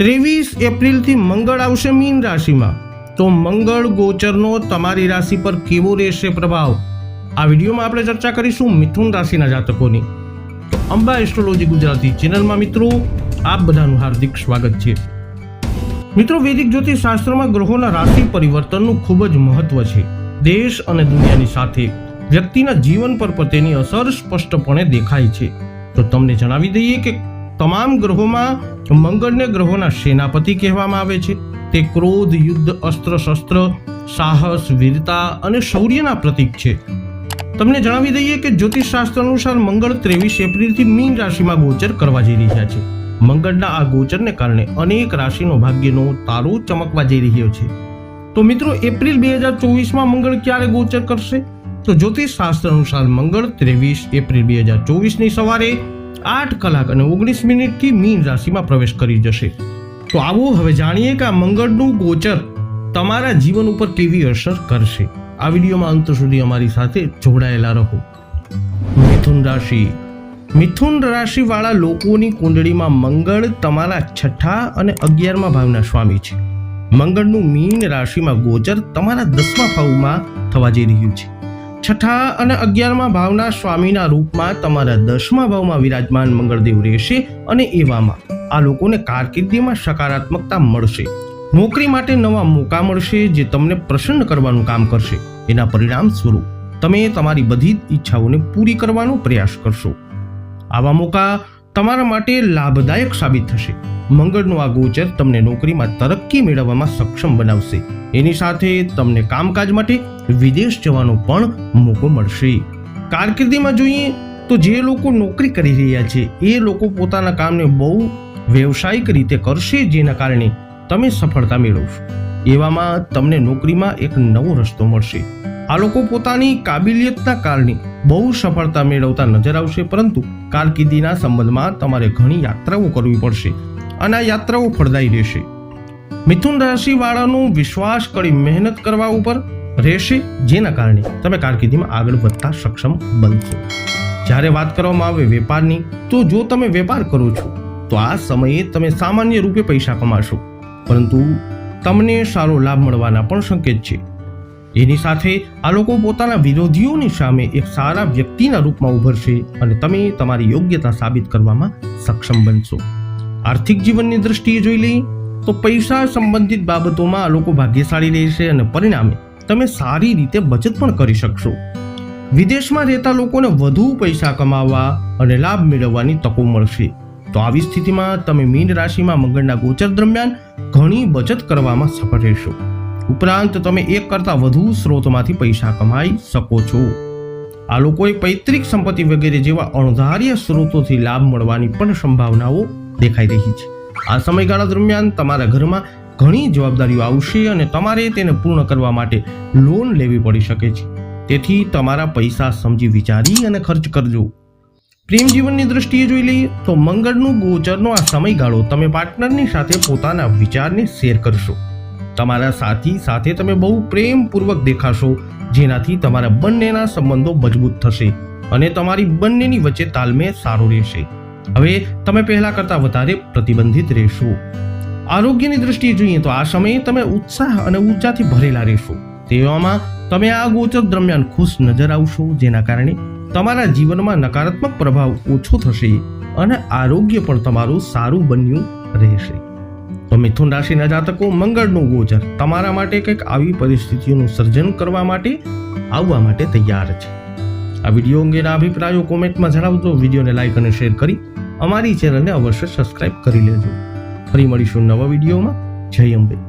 ત્રેવીસ એપ્રિલથી મંગળ આવશે મીન રાશિમાં. તો મંગળ ગોચરનો તમારી રાશિ પર કેવો રહેશે પ્રભાવ? આ વિડીયોમાં આપણે ચર્ચા કરીશું મિથુન રાશિના જાતકોની. અંબા એસ્ટ્રોલોજી ગુજરાતી ચેનલમાં મિત્રો, આપ બધાનું હાર્દિક સ્વાગત છે. મિત્રો, વૈદિક જ્યોતિષ શાસ્ત્રમાં ગ્રહોના રાશિ પરિવર્તનનું ખૂબ જ મહત્વ છે. દેશ અને દુનિયાની સાથે વ્યક્તિના જીવન પર તેની અસર સ્પષ્ટપણે દેખાય છે. તો તમને જણાવી દઈએ કે તમામ ગ્રહોમાં મંગળને ગ્રહોના સેનાપતિ કહેવામાં આવે છે. તે ક્રોધ, યુદ્ધ, અસ્ત્ર, શસ્ત્ર, સાહસ, વીરતા અને શૌર્યના પ્રતીક છે. તમને જણાવી દઈએ કે જ્યોતિષ શાસ્ત્ર અનુસાર મંગળ ત્રેવીસ એપ્રિલથી મીન રાશિમાં ગોચર કરવા જઈ રહ્યા છે. મંગળના આ ગોચરને કારણે અનેક રાશિનો ભાગ્યનો તારો ચમકવા જઈ રહ્યો છે. તો મિત્રો, એપ્રિલ બે હજાર ચોવીસમાં મંગળ ક્યારે ગોચર કરશે? તો જ્યોતિષ શાસ્ત્ર અનુસાર મંગળ ત્રેવીસ એપ્રિલ બે હજાર ચોવીસની સવારે આઠ કલાક અને ઓગણીસ મિનિટથી મીન રાશિમાં પ્રવેશ કરી જશે. તો આવો હવે જાણીએ કે આ મંગળનું ગોચર તમારા જીવન ઉપર કેવી અસર કરશે. આ વિડીયોમાં અંત સુધી અમારી સાથે જોડાયેલા રહો. મિથુન રાશિ. મિથુન રાશિ વાળા લોકોની કુંડળીમાં મંગળ તમારા છઠ્ઠા અને અગિયારમા ભાવના સ્વામી છે. મંગળનું મીન રાશિમાં ગોચર તમારા દસમા ભાવમાં થવા જઈ રહ્યું છે. છઠ્ઠા અને અગિયારમા ભાવના સ્વામીના રૂપમાં તમારા દસમા ભાવમાં વિરાજમાન મંગળદેવ રહેશે અને એવામાં આ લોકોને કારકિર્દીમાં સકારાત્મકતા મળશે. નોકરી માટે નવા મોકા મળશે જે તમને પ્રસન્ન કરવાનું કામ કરશે. એના પરિણામ સ્વરૂપ તમે તમારી બધી જ ઈચ્છાઓને પૂરી કરવાનો પ્રયાસ કરશો. આવા મોકા તમારા માટે લાભદાયક સાબિત થશે. મંગળનું આ ગોચર તમને નોકરીમાં તરક્કી મેળવવામાં સક્ષમ બનાવશે. એની સાથે તમને કામકાજ માટે વિદેશ જવાનો પણ મોકો મળશે. કારકિર્દીમાં જોઈએ તો જે લોકો નોકરી કરી રહ્યા છે, એ લોકો પોતાના કામને બહુ વ્યવસાયિક રીતે કરશે, જેના કારણે તમે સફળતા મેળવશો. એવામાં તમને નોકરીમાં એક નવો રસ્તો મળશે. આ લોકો પોતાની કાબિલિયતના કારણે બહુ સફળતા મેળવતા નજર આવશે, પરંતુ કારકિર્દીના સંબંધમાં તમારે ઘણી યાત્રાઓ કરવી પડશે. અને આ યાત્રાઓ ફળદાયી રહેશે. મિથુન રાશિ વાળાનું વિશ્વાસ કરી મહેનત કરવા ઉપર રહેશે, જેના કારણે તમે કારકિર્દીમાં આગળ વધતા સક્ષમ બનશો. જ્યારે વાત કરવામાં આવે વેપારની, તો જો તમે વેપાર કરો છો, તો આ સમયે તમે સામાન્ય રૂપે પૈસા કમાશો. પરંતુ તમને સારો લાભ મળવાના પણ સંકેત છે. એની સાથે આ લોકો પોતાના વિરોધીઓની સામે એક સારા વ્યક્તિના રૂપમાં ઉભરશે અને તમે તમારી યોગ્યતા સાબિત કરવામાં સક્ષમ બનશો. આર્થિક જીવનની દ્રષ્ટિએ જોઈ લઈએ, તો પૈસા સંબંધિત બાબતોમાં આ લોકો ભાગ્યશાળી રહેશે અને પરિણામે તમે સારી રીતે બચત પણ કરી શકશો. વિદેશમાં રહેતા લોકોને વધુ પૈસા કમાવવા અને લાભ મેળવવાની તકો મળશે. તો આવી સ્થિતિમાં તમે મીન રાશિમાં મંગળના ગોચર દરમિયાન ઘણી બચત કરવામાં સફળ રહેશો. ઉપરાંત તમે એક કરતાં વધુ સ્ત્રોતમાંથી પૈસા કમાઈ શકો છો. આ લોકોએ પૈતૃક સંપત્તિ વગેરે જેવા અણધાર્ય સ્ત્રોતોથી લાભ મળવાની પણ સંભાવનાઓ દેખાઈ રહી છે. આ સમયગાળા દરમિયાન તમારા ઘરમાં ઘણી જવાબદારીઓ આવશે અને તમારે તેને પૂર્ણ કરવા માટે લોન લેવી પડી શકે છે. તેથી તમારા પૈસા સમજી વિચારી અને ખર્ચ કરજો. પ્રેમ જીવનની દ્રષ્ટિએ જોઈ લઈએ તો મંગળનું ગોચરનો આ સમયગાળો તમે પાર્ટનરની સાથે પોતાના વિચારને શેર કરશો. તમારા સાથી સાથે તમે બહુ પ્રેમપૂર્વક દેખાશો, જેનાથી તમારા બંનેના સંબંધો મજબૂત થશે અને તમારી બંનેની વચ્ચે તાલમેલ સારો રહેશે. હવે તમે પહેલા કરતાં વધારે પ્રતિબંધિત રહેશો. આરોગ્યની દ્રષ્ટિએ જોઈએ તો આ સમયે તમે ઉત્સાહ અને ઉર્જાથી ભરેલા રહેશો. તેવામાં તમે આ ગોચર દરમિયાન ખુશ નજર આવશો, જેના કારણે તમારા જીવનમાં નકારાત્મક પ્રભાવ ઓછો થશે અને આરોગ્ય પણ તમારું સારું બન્યું રહેશે. તો મિથુન રાશિના જાતકો, મંગળનું ગોચર તમારા માટે કંઈક આવી પરિસ્થિતિઓનું સર્જન કરવા માટે, આવવા માટે તૈયાર છે. આ વીડિયો અંગેના અભિપ્રાયો કોમેન્ટમાં જણાવજો, વિડીયોને લાઈક અને શેર કરી અમારી ચેનલને અવશ્ય સબસ્ક્રાઇબ કરી લેજો. ફરી મળીશું નવા વિડીયોમાં. જય અંબે.